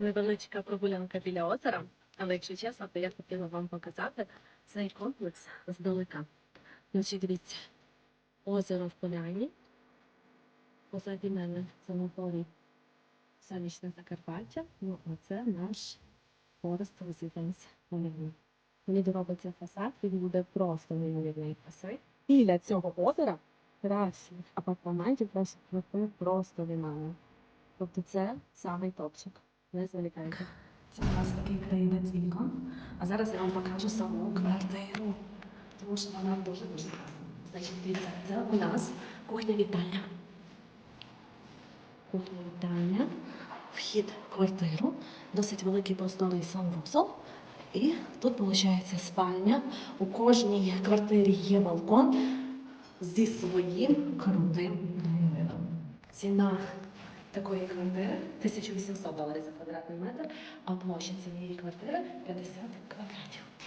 невеличка прогулянка біля озера, але якщо чесно, то я хотіла вам показати цей комплекс здалека. Значить, дивіться, озеро в поляні. Позаді мене санаторій сонячне Закарпаття. Ну, а це наш Forest Residence Поляні. Мені подобається фасад, він буде просто неймовірної краси. Біля цього озера кращих апартаментів, кращих квартир просто немає. Тобто це самий топчик. Не зволікайте. Це у нас такий краєвид вікон. А зараз я вам покажу саму квартиру. Тому що вона дуже дуже гарна. Значить, дивіться, це у нас кухня вітальня. Кухня вітальня. Вхід в квартиру. Досить великий просторий санвузол. І тут виходить спальня. У кожній квартирі є балкон зі своїм крутим. Ціна такої квартири 1800 доларів за квадратний метр, а площа цієї квартири 50 квадратів.